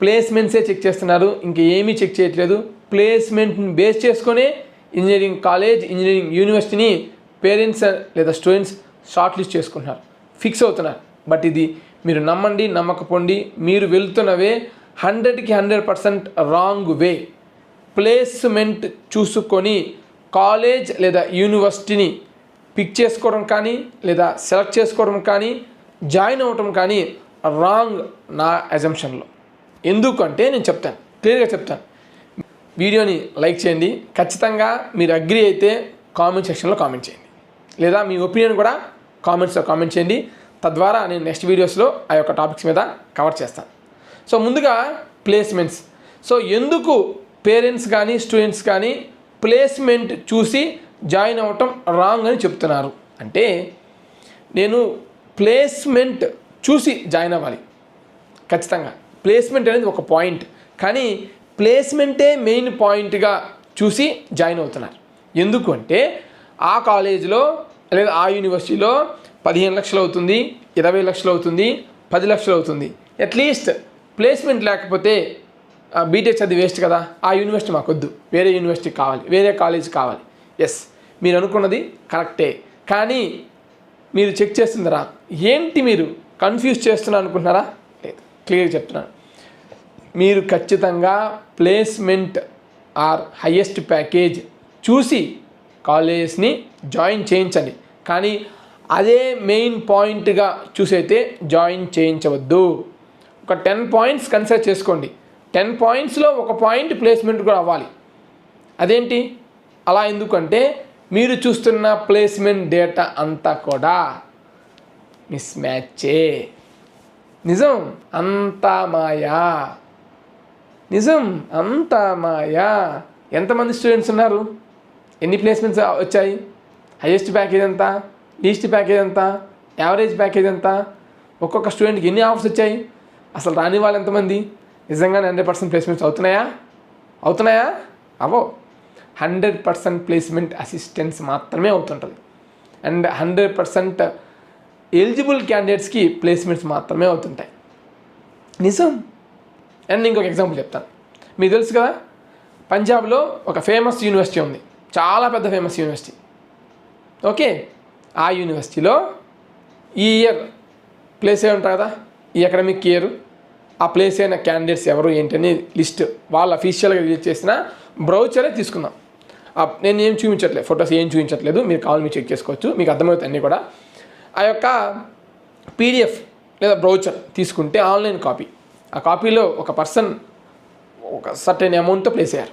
ప్లేస్మెంట్సే check చేస్తున్నారు. ఇంకా ఏమీ చెక్ చేయట్లేదు. ప్లేస్మెంట్ని బేస్ చేసుకునే ఇంజనీరింగ్ కాలేజ్ ఇంజనీరింగ్ యూనివర్సిటీని పేరెంట్స్ లేదా స్టూడెంట్స్ షార్ట్ లిస్ట్ చేసుకుంటున్నారు. ఫిక్స్ అవుతున్నారు. బట్ ఇది మీరు నమ్మండి నమ్మకపోండి మీరు వెళ్తున్నవే హండ్రెడ్కి hundred percent wrong way. Placement చూసుకొని కాలేజ్ లేదా యూనివర్సిటీని పిక్ చేసుకోవడం కానీ లేదా సెలెక్ట్ చేసుకోవడం కానీ జాయిన్ అవ్వటం కానీ రాంగ్ నా అజంప్షన్లో ఎందుకంటే నేను చెప్తాను. క్లియర్గా చెప్తాను. వీడియోని లైక్ చేయండి. ఖచ్చితంగా మీరు అగ్రి అయితే కామెంట్ సెక్షన్లో కామెంట్ చేయండి. లేదా మీ ఒపీనియన్ కూడా కామెంట్స్లో కామెంట్ చేయండి. తద్వారా నేను నెక్స్ట్ వీడియోస్లో ఆ యొక్క టాపిక్స్ మీద కవర్ చేస్తాను. సో ముందుగా ప్లేస్మెంట్స్. సో ఎందుకు పేరెంట్స్ కానీ స్టూడెంట్స్ కానీ ప్లేస్మెంట్ చూసి జాయిన్ అవ్వటం రాంగ్ అని చెప్తున్నారు? అంటే నేను ప్లేస్మెంట్ చూసి జాయిన్ అవ్వాలి. ఖచ్చితంగా. ప్లేస్మెంట్ అనేది ఒక పాయింట్ కానీ ప్లేస్మెంటే మెయిన్ పాయింట్గా చూసి జాయిన్ అవుతున్నారు. ఎందుకు అంటే ఆ కాలేజీలో లేదా ఆ యూనివర్సిటీలో పదిహేను లక్షలు అవుతుంది ఇరవై లక్షలు అవుతుంది పది లక్షలు అవుతుంది. అట్లీస్ట్ ప్లేస్మెంట్ లేకపోతే బీటెక్ చదివి వేస్ట్ కదా. ఆ యూనివర్సిటీ మాకొద్దు. వేరే యూనివర్సిటీ కావాలి. వేరే కాలేజ్ కావాలి. ఎస్ మీరు అనుకున్నది కరెక్టే కానీ మీరు చెక్ చేస్తుందరా ఏంటి మీరు కన్ఫ్యూజ్ చేస్తున్నా అనుకుంటున్నారా? లేదు. క్లియర్గా చెప్తున్నాను. మీరు ఖచ్చితంగా ప్లేస్మెంట్ ఆర్ హయ్యెస్ట్ ప్యాకేజ్ చూసి కాలేజెస్ని జాయిన్ చేయించండి. కానీ అదే మెయిన్ పాయింట్గా చూసైతే జాయిన్ చేయించవద్దు. ఒక టెన్ పాయింట్స్ కన్సిడర్ చేసుకోండి. టెన్ పాయింట్స్లో ఒక పాయింట్ ప్లేస్మెంట్ కూడా అవ్వాలి. అదేంటి? అలా ఎందుకంటే మీరు చూస్తున్న ప్లేస్మెంట్ డేటా అంతా కూడా మిస్ మ్యాచే నిజం? అంతా మాయా. నిజం అంతా మాయా. ఎంతమంది స్టూడెంట్స్ ఉన్నారు? ఎన్ని ప్లేస్మెంట్స్ వచ్చాయి? హైయెస్ట్ ప్యాకేజ్ ఎంత లీస్ట్ ప్యాకేజ్ ఎంత యావరేజ్ ప్యాకేజ్ ఎంత ఒక్కొక్క స్టూడెంట్కి ఎన్ని ఆఫర్స్ వచ్చాయి? అసలు రాని వాళ్ళు ఎంతమంది? నిజంగానే హండ్రెడ్ పర్సెంట్ ప్లేస్మెంట్స్ అవుతున్నాయా? అవుతున్నాయా? అవో హండ్రెడ్ పర్సెంట్ ప్లేస్మెంట్ అసిస్టెన్స్ మాత్రమే అవుతుంటుంది. అండ్ హండ్రెడ్ పర్సెంట్ ఎలిజిబుల్ క్యాండిడేట్స్కి ప్లేస్మెంట్స్ మాత్రమే అవుతుంటాయి. నిజం. అండ్ ఇంకొక ఎగ్జాంపుల్ చెప్తాను. మీకు తెలుసు కదా? పంజాబ్లో ఒక ఫేమస్ యూనివర్సిటీ ఉంది. చాలా పెద్ద ఫేమస్ యూనివర్సిటీ ఓకే ఆ యూనివర్సిటీలో ఈ ఇయర్ ప్లేస్ అయి ఉంటారు కదా? ఈ అకాడమిక్ ఇయర్ ఆ ప్లేస్ అయిన క్యాండిడేట్స్ ఎవరు ఏంటని లిస్ట్ వాళ్ళు అఫీషియల్గా రిలీజ్ చేసిన బ్రౌచరే తీసుకుందాం. నేను ఏం చూపించట్లేదు ఫొటోస్ ఏం చూపించట్లేదు. మీరు కాల్ మీ చెక్ చేసుకోవచ్చు. మీకు అర్థమవుతుంది అన్నీ కూడా. ఆ యొక్క పీడిఎఫ్ లేదా బ్రౌచర్ తీసుకుంటే ఆన్లైన్ కాపీ ఆ కాపీలో ఒక పర్సన్ ఒక సర్టెన్ అమౌంట్తో ప్లేస్ అయ్యారు.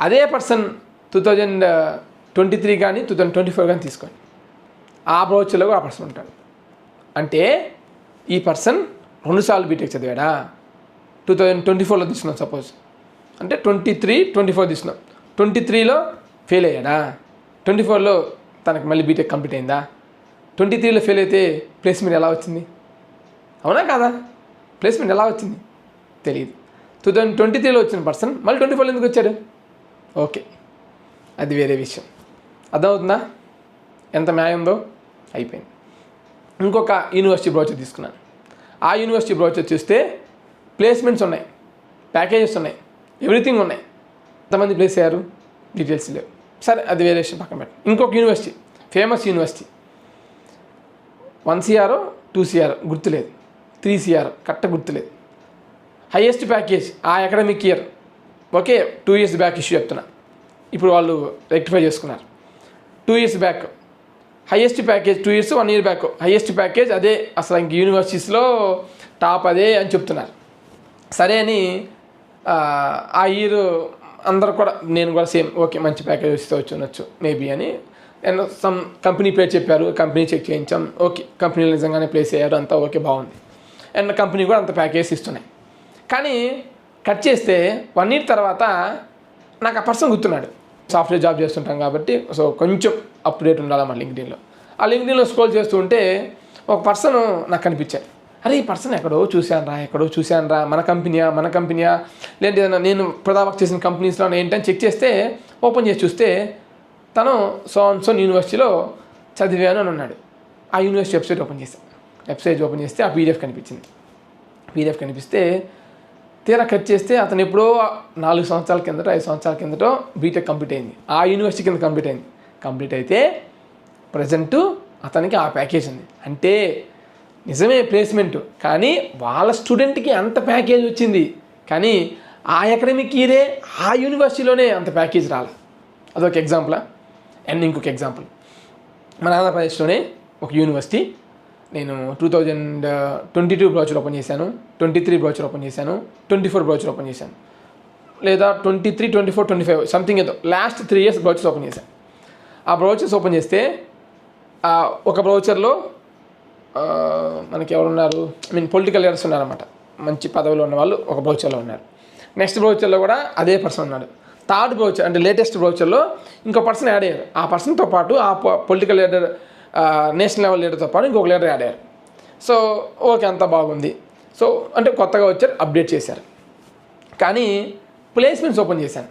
అదే person two thousand twenty three కానీ టూ థౌజండ్ ట్వంటీ ఫోర్ కానీ తీసుకోండి ఆ బ్రౌచ్లో ఆ పర్సన్ ఉంటాడు. అంటే ఈ పర్సన్ రెండుసార్లు బీటెక్ చదివాడా? టూ థౌజండ్ ట్వంటీ ఫోర్లో తీసుకున్నాం సపోజ్ అంటే ట్వంటీ త్రీ ట్వంటీ ఫోర్ తీసుకున్నాం. ట్వంటీ త్రీలో ఫెయిల్ అయ్యాడా? ట్వంటీ ఫోర్లో తనకు మళ్ళీ బీటెక్ కంప్లీట్ అయిందా? ట్వంటీ త్రీలో ఫెయిల్ అయితే ప్లేస్మెంట్ ఎలా వచ్చింది? అవునా కాదా? ప్లేస్మెంట్ ఎలా వచ్చింది? తెలియదు టూ థౌజండ్ ట్వంటీ త్రీలో వచ్చిన పర్సన్ మళ్ళీ ట్వంటీ ఫోర్లో ఎందుకు వచ్చాడు? ఓకే అది వేరే విషయం. అర్థమవుతుందా? ఎంత న్యాయం ఉందో? అయిపోయింది. ఇంకొక యూనివర్సిటీ బ్రోచర్ తీసుకున్నాను. ఆ యూనివర్సిటీ బ్రోచర్ చూస్తే ప్లేస్మెంట్స్ ఉన్నాయి. ప్యాకేజెస్ ఉన్నాయి. ఎవ్రీథింగ్ ఉన్నాయి. ఎంతమంది ప్లేస్ అయ్యారు? డీటెయిల్స్ లేవు. సరే అది వేరే విషయం పక్కన పెట్టి ఇంకొక university famous university one CR two CR గుర్తులేదు. త్రీ సిఆర్ కట్ట గుర్తులేదు. హయ్యెస్ట్ ప్యాకేజ్ ఆ academic year. Okay two years back issue చెప్తున్నా. ఇప్పుడు వాళ్ళు రెక్టిఫై చేసుకున్నారు. Two years back. Highest package two years one year back. Highest package అదే అసలు ఇంక యూనివర్సిటీస్లో టాప్ అదే అని చెప్తున్నారు. సరే అని ఆ, ఇయర్ అందరు కూడా నేను కూడా సేమ్ ఓకే మంచి ప్యాకేజ్ వస్తే వచ్చి ఉండొచ్చు మేబీ అని. అండ్ సమ్ కంపెనీ పేరు చెప్పారు కంపెనీ చెక్ చేయించాం ఓకే కంపెనీలో నిజంగానే ప్లేస్ అయ్యారు అంతా ఓకే బాగుంది. అండ్ కంపెనీ కూడా అంత ప్యాకేజ్ ఇస్తున్నాయి. కానీ కట్ చేస్తే వన్ ఇయర్ తర్వాత నాకు ఆ పర్సన్ గుర్తున్నాడు. సాఫ్ట్వేర్ జాబ్ చేస్తుంటాం కాబట్టి సో కొంచెం అప్డేట్ ఉండాలి మా లింక్డ్ఇన్లో. ఆ లింక్డ్ఇన్లో స్క్రోల్ చేస్తూ ఉంటే ఒక పర్సన్ నాకు కనిపించాడు. అరే ఈ పర్సన్ ఎక్కడో చూశానరా ఎక్కడో చూశానరా మన కంపెనీయా మన కంపెనీయా? లేదంటే నేను ప్రదా వర్క్ చేసిన కంపెనీస్లో ఏంటని చెక్ చేస్తే ఓపెన్ చేసి చూస్తే తను సోన్ సోన్ యూనివర్సిటీలో చదివాను అని అన్నాడు. ఆ యూనివర్సిటీ వెబ్సైట్ ఓపెన్ చేశాను. వెబ్సైట్ ఓపెన్ చేస్తే ఆ పీడిఎఫ్ కనిపించింది. పీడిఎఫ్ కనిపిస్తే తీరా కట్ చేస్తే అతను ఎప్పుడో నాలుగు సంవత్సరాల కిందట ఐదు సంవత్సరాల కిందటో బీటెక్ కంప్లీట్ అయింది. ఆ యూనివర్సిటీ కింద కంప్లీట్ అయింది. కంప్లీట్ అయితే ప్రజెంటు అతనికి ఆ ప్యాకేజ్ ఉంది. అంటే నిజమే ప్లేస్మెంట్ కానీ వాళ్ళ స్టూడెంట్కి అంత ప్యాకేజ్ వచ్చింది. కానీ ఆ అకాడమిక్ ఇయరే ఆ యూనివర్సిటీలోనే అంత ప్యాకేజ్ రాలే. అదొక ఎగ్జాంపులా అండ్ ఇంకొక ఎగ్జాంపుల్ మన ఆంధ్రప్రదేశ్లోనే ఒక యూనివర్సిటీ నేను two thousand twenty two brochure open చేశాను ట్వంటీ త్రీ బ్రౌచర్ ఓపెన్ చేశాను ట్వంటీ ఫోర్ బ్రౌచర్ ఓపెన్ చేశాను. లేదా twenty three twenty four twenty five something ఏదో. Last three years brochures open చేశాను. ఆ బ్రౌచర్స్ ఓపెన్ చేస్తే ఒక బ్రౌచర్లో మనకి ఎవరున్నారు? ఐ మీన్ పొలిటికల్ లీడర్స్ ఉన్నారన్నమాట. మంచి పదవిలో ఉన్న వాళ్ళు ఒక బ్రౌచర్లో ఉన్నారు. నెక్స్ట్ బ్రౌచర్లో కూడా అదే పర్సన్ ఉన్నాడు. థర్డ్ బ్రౌచర్ అంటే లేటెస్ట్ బ్రౌచర్లో ఇంకో పర్సన్ యాడ్ అయ్యారు ఆ పర్సన్తో పాటు ఆ పొలిటికల్ లీడర్ నేషనల్ లెవెల్ లీడర్తో పాటు ఇంకొక లీడర్ యాడ్ అయ్యారు. సో ఓకే అంతా బాగుంది. సో అంటే కొత్తగా వచ్చారు అప్డేట్ చేశారు. కానీ ప్లేస్మెంట్స్ ఓపెన్ చేశాను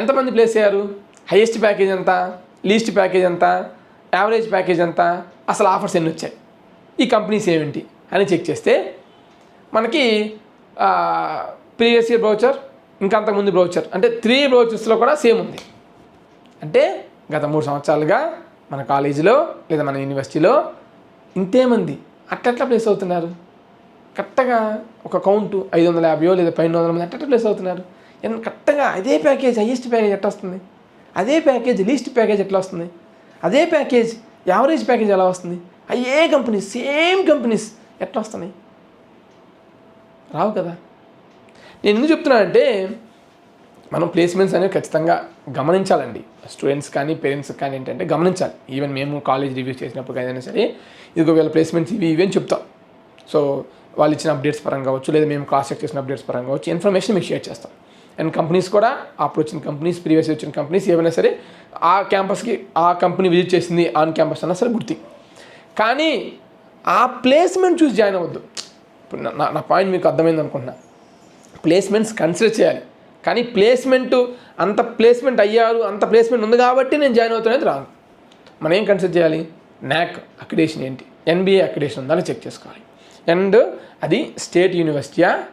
ఎంతమంది ప్లేస్ అయ్యారు? హైయెస్ట్ ప్యాకేజ్ ఎంత? లీస్ట్ ప్యాకేజ్ ఎంత? యావరేజ్ ప్యాకేజ్ ఎంత? అసలు ఆఫర్స్ ఎన్ని వచ్చాయి? ఈ కంపెనీస్ ఏమిటి అని చెక్ చేస్తే మనకి ప్రీవియస్ ఇయర్ బ్రౌచర్ ఇంకా అంతకుముందు బ్రౌచర్ అంటే త్రీ బ్రౌచర్స్లో కూడా సేమ్ ఉంది. అంటే గత మూడు సంవత్సరాలుగా మన కాలేజీలో లేదా మన యూనివర్సిటీలో ఇంతేమంది అట్టట్లా ప్లేస్ అవుతున్నారు. కరెక్ట్గా ఒక కౌంట్ ఐదు వందల యాభైయో లేదా పన్నెండు వందల మంది అట్టట్లా ప్లేస్ అవుతున్నారు. కరెక్ట్గా అదే ప్యాకేజ్ హైయెస్ట్ ప్యాకేజ్ ఎట్లా వస్తుంది? అదే ప్యాకేజ్ లీస్ట్ ప్యాకేజ్ ఎట్లా వస్తుంది? అదే ప్యాకేజ్ యావరేజ్ ప్యాకేజ్ ఎలా వస్తుంది? అయ్యే కంపెనీస్ సేమ్ కంపెనీస్ ఎట్లా వస్తున్నాయి? రావు కదా. నేను ఎందుకు చెప్తున్నానంటే మనం ప్లేస్మెంట్స్ అనేవి ఖచ్చితంగా గమనించాలండి. స్టూడెంట్స్ కానీ పేరెంట్స్ కానీ ఏంటంటే గమనించాలి. ఈవెన్ మేము కాలేజ్ రివ్యూస్ చేసినప్పుడు ఏదైనా సరే ఇదిగో వీళ్ళ ప్లేస్మెంట్స్ ఇవి ఇవి అని చెప్తాం. సో వాళ్ళు ఇచ్చిన అప్డేట్స్ పరంగా కావచ్చు లేదా మేము క్రాస్ చెక్ చేసిన అప్డేట్స్ పరంగా కావచ్చు ఇన్ఫర్మేషన్ మీకు షేర్ చేస్తాం. అండ్ కంపెనీస్ కూడా అప్పుడు వచ్చిన కంపెనీస్ ప్రీవియస్ వచ్చిన కంపెనీస్ ఏమైనా సరే ఆ క్యాంపస్కి ఆ కంపెనీ విజిట్ చేసింది ఆన్ క్యాంపస్ అన్నా సరే గుర్తి. కానీ ఆ ప్లేస్మెంట్ చూసి జాయిన్ అవ్వద్దు. ఇప్పుడు నా నా పాయింట్ మీకు అర్థమైంది అనుకుంటున్నా. ప్లేస్మెంట్స్ కన్సిడర్ చేయాలి. కానీ ప్లేస్మెంట్ అంత ప్లేస్మెంట్ అయ్యారు అంత ప్లేస్మెంట్ ఉంది కాబట్టి నేను జాయిన్ అవుతున్నది రాంగ్. మనం ఏం కన్సిడర్ చేయాలి? నాక్ అక్రిడేషన్ ఏంటి? ఎన్బిఏ అక్రిడేషన్ ఉందని చెక్ చేసుకోవాలి. అండ్ అది స్టేట్ యూనివర్సిటీయా?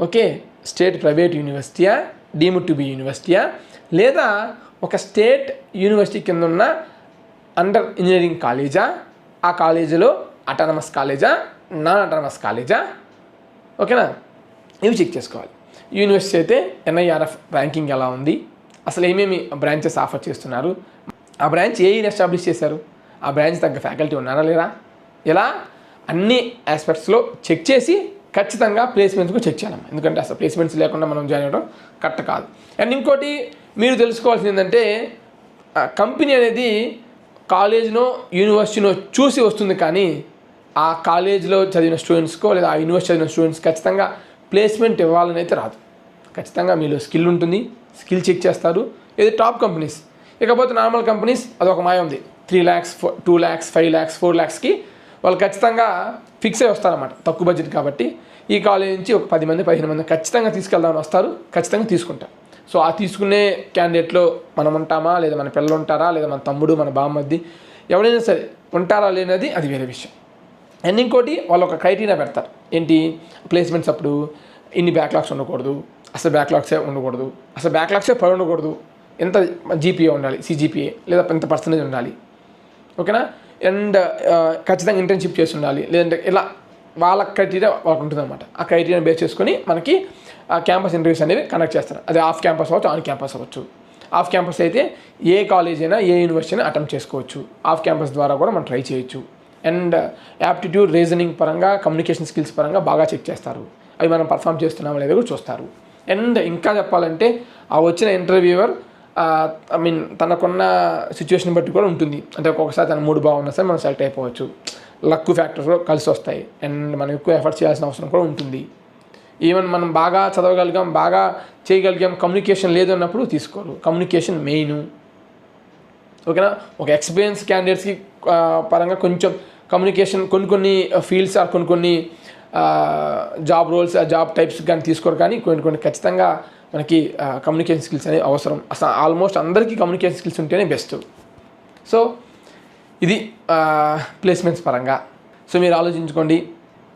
ఓకే స్టేట్ ప్రైవేట్ యూనివర్సిటీయా? డీమ్డ్ టు బి యూనివర్సిటీయా? లేదా ఒక స్టేట్ యూనివర్సిటీ కింద ఉన్న అండర్ ఇంజనీరింగ్ కాలేజా? ఆ కాలేజీలో అటానమస్ కాలేజా? నాన్ అటానమస్ కాలేజా? ఓకేనా? ఇవి చెక్ చేసుకోవాలి. యూనివర్సిటీ అయితే ఎన్ఐఆర్ఎఫ్ ర్యాంకింగ్ ఎలా ఉంది? అసలు ఏమేమి బ్రాంచెస్ ఆఫర్ చేస్తున్నారు? ఆ బ్రాంచ్ ఏ ఇయర్ ఎస్టాబ్లిష్ చేశారు? ఆ బ్రాంచ్ తగ్గ ఫ్యాకల్టీ ఉన్నారా లేరా? ఇలా అన్ని ఆస్పెక్ట్స్లో చెక్ చేసి ఖచ్చితంగా ప్లేస్మెంట్స్కు చెక్ చేయాలి ఎందుకంటే అసలు ప్లేస్మెంట్స్ లేకుండా మనం జాయిన్ అవ్వడం కరెక్ట్ కాదు. అండ్ ఇంకోటి మీరు తెలుసుకోవాల్సింది ఏంటంటే కంపెనీ అనేది కాలేజ్నో యూనివర్సిటీనో చూసి వస్తుంది కానీ ఆ కాలేజ్లో చదివిన స్టూడెంట్స్కో లేదా ఆ యూనివర్సిటీ చదివిన స్టూడెంట్స్ ఖచ్చితంగా ప్లేస్మెంట్ ఇవ్వాలని అయితే రాదు. ఖచ్చితంగా మీలో స్కిల్ ఉంటుంది స్కిల్ చెక్ చేస్తారు. ఇది టాప్ కంపెనీస్. ఇకపోతే నార్మల్ కంపెనీస్ అదొక మాయ ఉంది. Three lakhs two lakhs five lakhs four ల్యాక్స్కి వాళ్ళు ఖచ్చితంగా ఫిక్స్ అయి వస్తారన్నమాట తక్కువ బడ్జెట్ కాబట్టి. ఈ కాలేజ్ నుంచి ఒక పది మంది పదిహేను మంది ఖచ్చితంగా తీసుకెళ్దామని వస్తారు ఖచ్చితంగా తీసుకుంటారు సో ఆ తీసుకునే క్యాండిడేట్లో మనం ఉంటామా? లేదా మన పిల్లలు ఉంటారా? లేదా మన తమ్ముడు మన బామ్మద్ది ఎవరైనా సరే ఉంటారా లేనది అది వేరే విషయం. అండ్ ఇంకోటి వాళ్ళు ఒక క్రైటీరియా పెడతారు. ఏంటి? ప్లేస్మెంట్స్ అప్పుడు ఇన్ని బ్యాక్లాగ్స్ ఉండకూడదు అసలు బ్యాక్లాగ్సే ఉండకూడదు అసలు బ్యాక్లాగ్సే పడి ఉండకూడదు. ఎంత జీపీఏ ఉండాలి? సిజీపీఏ లేదా ఎంత పర్సంటేజ్ ఉండాలి? ఓకేనా అండ్ ఖచ్చితంగా ఇంటర్న్షిప్ చేసి ఉండాలి. లేదంటే ఇలా వాళ్ళ క్రైటీరియా వాళ్ళకు ఉంటుందన్నమాట ఆ క్రైటీరియా బేస్ చేసుకొని మనకి ఆ క్యాంపస్ ఇంటర్వ్యూస్ అనేవి కండక్ట్ చేస్తారు. అది ఆఫ్ క్యాంపస్ అవ్వచ్చు ఆన్ క్యాంపస్ అవ్వచ్చు. ఆఫ్ క్యాంపస్ అయితే ఏ కాలేజ్ అయినా ఏ యూనివర్సిటీ అయినా అటెంప్ట్ చేసుకోవచ్చు. ఆఫ్ క్యాంపస్ ద్వారా కూడా మనం ట్రై చేయొచ్చు. అండ్ యాప్టిట్యూడ్ రీజనింగ్ పరంగా కమ్యూనికేషన్ స్కిల్స్ పరంగా బాగా చెక్ చేస్తారు. అవి మనం పర్ఫామ్ చేస్తున్నాం అనేది కూడా చూస్తారు. అండ్ ఇంకా చెప్పాలంటే ఆ వచ్చిన ఇంటర్వ్యూవర్ ఐ మీన్ తనకున్న సిచ్యువేషన్ బట్టి కూడా ఉంటుంది. అంటే ఒక్కొక్కసారి తన మూడు బాగున్నా సరే మనం సెలెక్ట్ అయిపోవచ్చు. లక్ ఫ్యాక్టర్స్ కలిసి వస్తాయి. అండ్ మనం ఎక్కువ ఎఫర్ట్ చేయాల్సిన అవసరం కూడా ఉంటుంది. ఈవెన్ మనం బాగా చదవగలిగాం బాగా చేయగలిగాం కమ్యూనికేషన్ లేదు అన్నప్పుడు తీసుకోరు. కమ్యూనికేషన్ మెయిన్ ఓకేనా? ఒక ఎక్స్పీరియన్స్ క్యాండిడేట్స్కి పరంగా కొంచెం కమ్యూనికేషన్ కొన్ని కొన్ని ఫీల్డ్స్ ఆర్ కొన్ని కొన్ని జాబ్ రోల్స్ ఆ జాబ్ టైప్స్ కానీ తీసుకోరు కానీ కొన్ని కొన్ని ఖచ్చితంగా మనకి కమ్యూనికేషన్ స్కిల్స్ అనేవి అవసరం. అసలు ఆల్మోస్ట్ అందరికీ కమ్యూనికేషన్ స్కిల్స్ ఉంటేనే బెస్ట్ సో ఇది ప్లేస్మెంట్స్ పరంగా. సో మీరు ఆలోచించుకోండి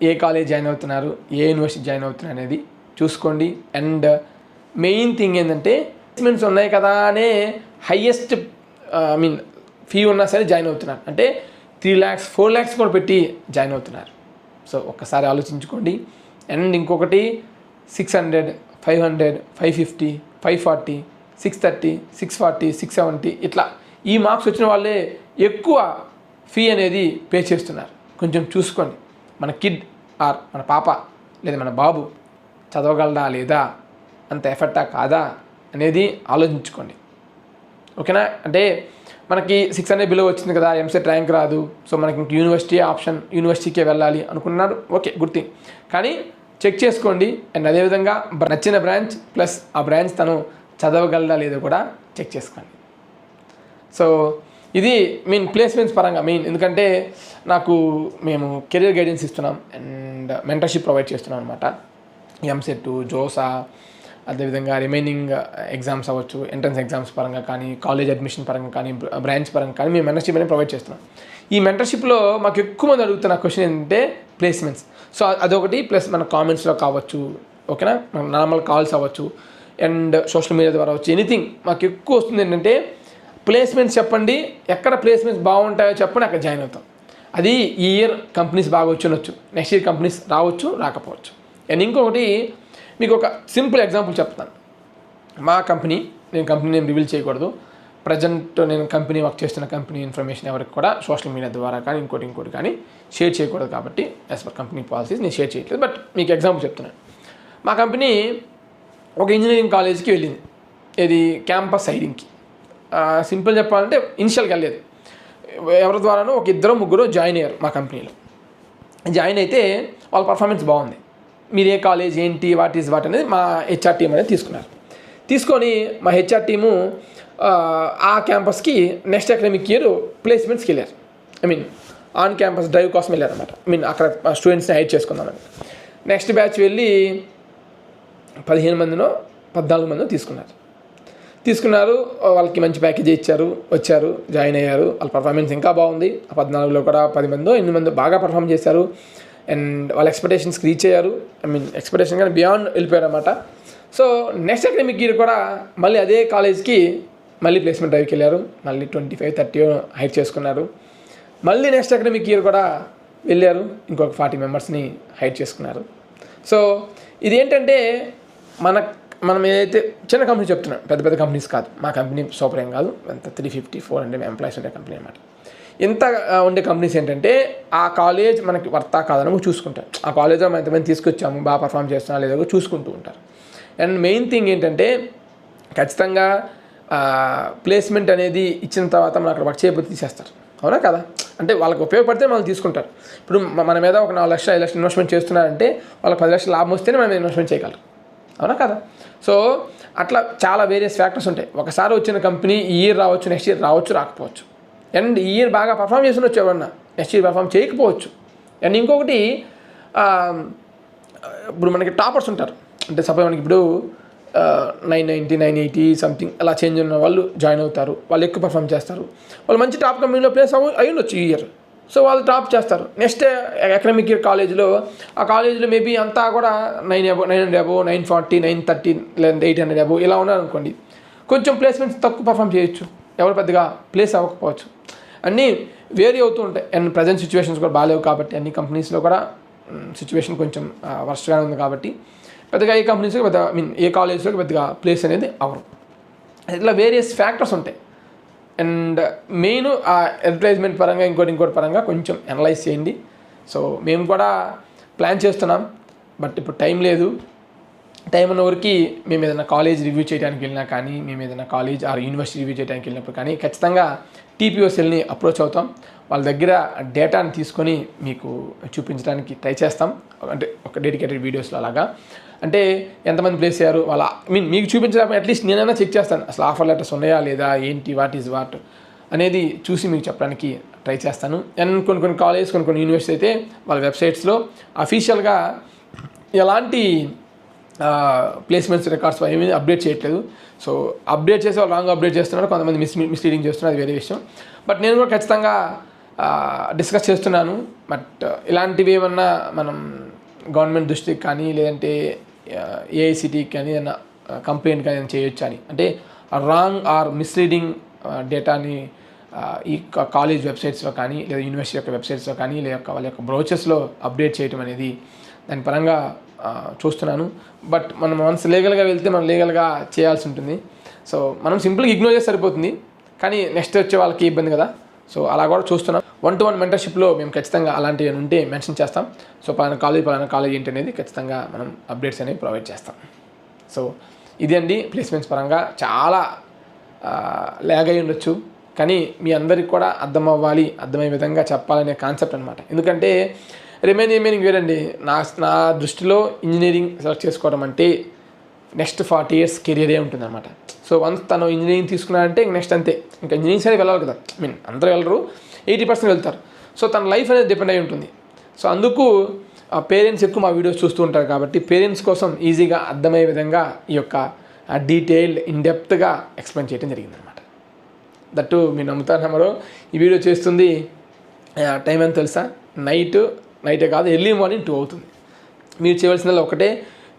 ఏ కాలేజ్ జాయిన్ అవుతున్నారు ఏ యూనివర్సిటీ జాయిన్ అవుతున్నారు అనేది చూసుకోండి. అండ్ మెయిన్ థింగ్ ఏంటంటే ప్లేస్మెంట్స్ ఉన్నాయి కదా అనే హయ్యెస్ట్ ఐ మీన్ ఫీ ఉన్నా సరే జాయిన్ అవుతున్నారు. అంటే త్రీ ల్యాక్స్ ఫోర్ ల్యాక్స్ కూడా పెట్టి జాయిన్ అవుతున్నారు. సో ఒక్కసారి ఆలోచించుకోండి. అండ్ ఇంకొకటి six hundred five hundred five fifty five forty six thirty six forty six seventy ఇట్లా ఈ మార్క్స్ వచ్చిన వాళ్ళే ఎక్కువ ఫీ అనేది పే చేస్తున్నారు. కొంచెం చూసుకోండి. మన కిడ్ ఆర్ మన పాప లేదా మన బాబు చదవగలదా లేదా? అంత ఎఫెక్టా కాదా? అనేది ఆలోచించుకోండి. ఓకేనా అంటే మనకి సిక్స్ హండ్రెడ్ బిలో వచ్చింది కదా ఎంసెట్ ర్యాంక్ రాదు. సో మనకి ఇంక యూనివర్సిటీ ఆప్షన్ యూనివర్సిటీకే వెళ్ళాలి అనుకున్నాడు ఓకే గుడ్ థింగ్ కానీ చెక్ చేసుకోండి. అండ్ అదేవిధంగా నచ్చిన బ్రాంచ్ ప్లస్ ఆ బ్రాంచ్ తను చదవగలదా లేదో కూడా చెక్ చేసుకోండి. సో ఇది మీన్ ప్లేస్మెంట్స్ పరంగా మెయిన్ ఎందుకంటే నాకు మేము కెరీర్ గైడెన్స్ ఇస్తున్నాం. అండ్ మెంటర్షిప్ ప్రొవైడ్ చేస్తున్నాం అనమాట ఎంసెట్ జోసా అదేవిధంగా రిమైనింగ్ ఎగ్జామ్స్ uh, అవ్వచ్చు ఎంట్రన్స్ ఎగ్జామ్స్ పరంగా కానీ కాలేజ్ అడ్మిషన్ పరంగా కానీ బ్రాంచ్ uh, పరంగా కానీ మేము మెంటర్షిప్ అనేది ప్రొవైడ్ చేస్తున్నాం. ఈ మెంటర్షిప్లో మాకు ఎక్కువ మంది అడుగుతున్న క్వశ్చన్ ఏంటంటే ప్లేస్మెంట్స్ సో అదొకటి ప్లస్ మన కామెంట్స్లో కావచ్చు ఓకేనా మన నార్మల్ కాల్స్ అవ్వచ్చు అండ్ సోషల్ మీడియా ద్వారా వచ్చి ఎనీథింగ్ మాకు ఎక్కువ వస్తుంది ఏంటంటే ప్లేస్మెంట్స్ చెప్పండి ఎక్కడ ప్లేస్మెంట్స్ బాగుంటాయో చెప్పండి అక్కడ జాయిన్ అవుతాం. అది ఈ ఇయర్ కంపెనీస్ బాగా వచ్చునొచ్చు నెక్స్ట్ ఇయర్ కంపెనీస్ రావచ్చు రాకపోవచ్చు. అండ్ ఇంకొకటి మీకు ఒక సింపుల్ ఎగ్జాంపుల్ చెప్తాను. మా కంపెనీ నేను కంపెనీ నేమ్ రివీల్ చేయకూడదు. ప్రజెంట్ నేను కంపెనీ వర్క్ చేస్తున్న కంపెనీ ఇన్ఫర్మేషన్ ఎవరికి కూడా సోషల్ మీడియా ద్వారా కానీ ఇంకోటి ఇంకోటి కానీ షేర్ చేయకూడదు కాబట్టి యాజ్ పర్ కంపెనీ పాలసీస్ నేను షేర్ చేయట్లేదు. బట్ మీకు ఎగ్జాంపుల్ చెప్తున్నాను మా కంపెనీ ఒక ఇంజనీరింగ్ కాలేజ్కి వెళ్ళింది. ఇది క్యాంపస్ సైడింగ్కి సింపుల్ చెప్పాలంటే ఇనిషియల్గా వెళ్ళలేదు. ఎవరి ద్వారానో ఒక ఇద్దరు ముగ్గురు జాయిన్ అయ్యారు మా కంపెనీలో. జాయిన్ అయితే వాళ్ళ పర్ఫార్మెన్స్ బాగుంది. మీరు ఏ కాలేజ్ ఏంటి వాట్ ఈజ్ వాట్ అనేది మా హెచ్ఆర్ టీం అనేది తీసుకున్నారు. తీసుకొని మా హెచ్ఆర్ టీము ఆ, ఆ క్యాంపస్కి నెక్స్ట్ అకాడమిక్ ఇయర్ ప్లేస్మెంట్స్కి వెళ్ళారు. I mean on campus drive కోసం వెళ్ళారనమాట ఐ మీన్ అక్కడ స్టూడెంట్స్ని హైడ్ చేసుకుందామని నెక్స్ట్ బ్యాచ్ వెళ్ళి పదిహేను మందినో పద్నాలుగు మందినో తీసుకున్నారు. తీసుకున్నారు వాళ్ళకి మంచి ప్యాకేజ్ ఇచ్చారు వచ్చారు జాయిన్ అయ్యారు. వాళ్ళ పర్ఫార్మెన్స్ ఇంకా బాగుంది. ఆ పద్నాలుగులో కూడా పది మందో ఎనిమిది మంది బాగా పర్ఫామ్ చేశారు. అండ్ వాళ్ళ ఎక్స్పెక్టేషన్స్కి రీచ్ అయ్యారు. ఐ మీన్ ఎక్స్పెక్టేషన్ కానీ బియాండ్ వెళ్ళిపోయారు అనమాట సో నెక్స్ట్ అకాడమిక్ ఇయర్ కూడా మళ్ళీ అదే కాలేజ్కి మళ్ళీ ప్లేస్మెంట్ డ్రైవ్కి వెళ్ళారు. మళ్ళీ ట్వంటీ ఫైవ్ థర్టీ హైట్ చేసుకున్నారు. మళ్ళీ నెక్స్ట్ అకాడమిక్ ఇయర్ కూడా వెళ్ళారు. ఇంకొక ఫార్టీ మెంబర్స్ని హైట్ చేసుకున్నారు. సో ఇది ఏంటంటే మన మనం ఏదైతే చిన్న కంపెనీ చెప్తున్నాం పెద్ద పెద్ద కంపెనీస్ కాదు. మా కంపెనీ సూపర్ ఏం కాదు. అంత three fifty four hundred employees ఉండే కంపెనీ అనమాట ఇంత ఉండే కంపెనీస్ ఏంటంటే ఆ కాలేజ్ మనకి వర్తా కాదని చూసుకుంటారు. ఆ కాలేజ్లో మనం ఎంతమంది తీసుకొచ్చాము బాగా పర్ఫామ్ చేస్తున్నా లేదో చూసుకుంటూ ఉంటారు. అండ్ మెయిన్ థింగ్ ఏంటంటే ఖచ్చితంగా ప్లేస్మెంట్ అనేది ఇచ్చిన తర్వాత మనం అక్కడ వర్క్ చేయబోతే తీసేస్తారు. అవునా కదా? అంటే వాళ్ళకి ఉపయోగపడితే మనం తీసుకుంటారు. ఇప్పుడు మన మీద ఒక నాలుగు లక్షలు ఐదు లక్షలు ఇన్వెస్ట్మెంట్ చేస్తున్నారంటే వాళ్ళకి పది లక్షలు లాభం వస్తేనే మనం ఇన్వెస్ట్మెంట్ చేయగలరు. అవునా కదా? సో అట్లా చాలా వేరియస్ ఫ్యాక్టర్స్ ఉంటాయి. ఒకసారి వచ్చిన కంపెనీ ఈ ఇయర్ రావచ్చు నెక్స్ట్ ఇయర్ రావచ్చు రాకపోవచ్చు. అండ్ ఈ ఇయర్ బాగా పర్ఫామ్ చేసిన వచ్చు ఎవరన్నా నెక్స్ట్ ఇయర్ పర్ఫామ్ చేయకపోవచ్చు. అండ్ ఇంకొకటి ఇప్పుడు మనకి టాపర్స్ ఉంటారు. అంటే సపోజ్ మనకి ఇప్పుడు nine ninety nine eighty something అలా చేంజ్ ఉన్న వాళ్ళు జాయిన్ అవుతారు. వాళ్ళు ఎక్కువ పర్ఫామ్ చేస్తారు. వాళ్ళు మంచి టాప్ కంపెనీలో ప్లేస్ అవ్వ అయి ఉండొచ్చు ఈ ఇయర్ సో వాళ్ళు టాప్ చేస్తారు. నెక్స్ట్ అకాడమిక్ ఇయర్ కాలేజీలో ఆ కాలేజ్లో మేబీ అంతా కూడా nine above nine hundred above nine forty nine thirty లేదంటే ఎయిట్ హండ్రెడ్ అబో ఇలా ఉన్నారనుకోండి. కొంచెం ప్లేస్మెంట్స్ తక్కువ పర్ఫామ్ చేయొచ్చు. ఎవరు పెద్దగా ప్లేస్ అవ్వకపోవచ్చు. అన్నీ వేరీ అవుతూ ఉంటాయి. అండ్ ప్రజెంట్ సిచ్యువేషన్స్ కూడా బాగాలేవు కాబట్టి అన్ని కంపెనీస్లో కూడా సిచ్యువేషన్ కొంచెం వర్స్ట్గానే ఉంది కాబట్టి పెద్దగా ఏ కంపెనీస్లో పెద్ద ఐ మీన్ ఏ కాలేజ్లోకి పెద్దగా ప్లేస్ అనేది అవరు ఇట్లా వేరియస్ ఫ్యాక్టర్స్ ఉంటాయి. అండ్ మెయిన్ ఆ అడ్వర్టైజ్మెంట్ పరంగా ఇంకోటి ఇంకోటి పరంగా కొంచెం అనలైజ్ చేయండి. సో మేము కూడా ప్లాన్ చేస్తున్నాం. బట్ ఇప్పుడు టైం లేదు. టైం ఉన్న వరకు మేము ఏదైనా కాలేజ్ రివ్యూ చేయడానికి వెళ్ళినా కానీ మేము ఏదైనా కాలేజ్ ఆర్ యూనివర్సిటీ రివ్యూ చేయడానికి వెళ్ళినప్పుడు కానీ ఖచ్చితంగా టీపీఓసెల్ని అప్రోచ్ అవుతాం. వాళ్ళ దగ్గర డేటాని తీసుకొని మీకు చూపించడానికి ట్రై చేస్తాం. అంటే ఒక డెడికేటెడ్ వీడియోస్లో అలాగా అంటే ఎంతమంది ప్లేస్ అయ్యారు? వాళ్ళ ఐ మీన్ మీకు చూపించడానికి అట్లీస్ట్ నేనైనా చెక్ చేస్తాను. అసలు ఆఫర్ లెటర్స్ ఉన్నాయా లేదా? ఏంటి? వాట్ ఈజ్ వాట్ అనేది చూసి మీకు చెప్పడానికి ట్రై చేస్తాను. అండ్ కొన్ని కొన్ని కాలేజ్ కొన్ని కొన్ని యూనివర్సిటీ అయితే వాళ్ళ వెబ్సైట్స్లో అఫీషియల్గా ఎలాంటి ప్లేస్మెంట్స్ రికార్డ్స్ ఏమీ అప్డేట్ చేయట్లేదు. సో అప్డేట్ చేసి వాళ్ళు రాంగ్ అప్డేట్ చేస్తున్నారు. కొంతమంది మిస్ మిస్లీడింగ్ చేస్తున్నారు. అది వేరే విషయం. బట్ నేను కూడా ఖచ్చితంగా డిస్కస్ చేస్తున్నాను. బట్ ఇలాంటివి ఏమన్నా మనం గవర్నమెంట్ దృష్టికి కానీ లేదంటే ఏఐసిటీకి కానీ ఏదైనా కంప్లైంట్ కానీ ఏదైనా చేయొచ్చు అని. అంటే రాంగ్ ఆర్ మిస్లీడింగ్ డేటాని ఈ కాలేజ్ వెబ్సైట్స్లో కానీ లేదా యూనివర్సిటీ యొక్క వెబ్సైట్స్లో కానీ లేదా వాళ్ళ యొక్క బ్రౌచర్స్లో అప్డేట్ చేయడం అనేది దాని పరంగా చూస్తున్నాను. బట్ మనం వన్స్ లీగల్గా వెళ్తే మనం లీగల్గా చేయాల్సి ఉంటుంది. సో మనం సింపుల్గా ఇగ్నోర్ చేస్తే సరిపోతుంది. కానీ నెక్స్ట్ వచ్చే వాళ్ళకి ఇబ్బంది కదా. సో అలా కూడా చూస్తున్నాం. వన్ టు వన్ మెంటర్షిప్లో మేము ఖచ్చితంగా అలాంటివి ఉంటే మెన్షన్ చేస్తాం. సో పలానా కాలేజ్ పలానా కాలేజ్ ఏంటి అనేది ఖచ్చితంగా మనం అప్డేట్స్ అనేవి ప్రొవైడ్ చేస్తాం. సో ఇది అండి ప్లేస్మెంట్స్ పరంగా. చాలా ల్యాగ్ అయి ఉండొచ్చు. కానీ మీ అందరికి కూడా అర్థం అవ్వాలి అర్థమయ్యే విధంగా చెప్పాలనే కాన్సెప్ట్ అనమాట ఎందుకంటే రిమైనింగ్ రిమైనింగ్ వేరండి. నా నా దృష్టిలో ఇంజనీరింగ్ సెలెక్ట్ చేసుకోవడం అంటే నెక్స్ట్ ఫార్టీ ఇయర్స్ కెరియరే ఉంటుందన్నమాట. సో వన్స్ తను ఇంజనీరింగ్ తీసుకున్నాడంటే ఇంక నెక్స్ట్ అంతే. ఇంకా ఇంజనీరింగ్ అనేది వెళ్ళాలి కదా. ఐ మీన్ అందరూ వెళ్ళరు. ఎయిటీ పర్సెంట్ వెళ్తారు. సో తన లైఫ్ అనేది డిపెండ్ అయి ఉంటుంది. సో అందుకు పేరెంట్స్ ఎక్కువ మా వీడియోస్ చూస్తూ ఉంటారు కాబట్టి పేరెంట్స్ కోసం ఈజీగా అర్థమయ్యే విధంగా ఈ యొక్క డీటెయిల్డ్ ఇన్డెప్త్గా ఎక్స్ప్లెయిన్ చేయడం జరిగిందనమాట దట్టు మీరు నమ్ముతారు నమ్మరు ఈ వీడియో చేస్తుంది. టైం ఎంత తెలుసా? నైట్ నైటే కాదు ఎర్లీ మార్నింగ్ టూ అవుతుంది. మీరు చేయవలసిందల్లా ఒకటే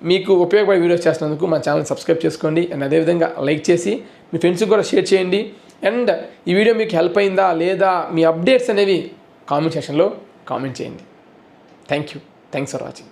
మీకు ఉపయోగపడే వీడియోస్ చేస్తున్నందుకు మా ఛానల్ సబ్స్క్రైబ్ చేసుకోండి అండ్ అదేవిధంగా లైక్ చేసి మీ ఫ్రెండ్స్కి కూడా షేర్ చేయండి. అండ్ ఈ వీడియో మీకు హెల్ప్ అయిందా లేదా మీ అప్డేట్స్ అనేవి కామెంట్ సెక్షన్లో కామెంట్ చేయండి. Thank you. Thanks for watching.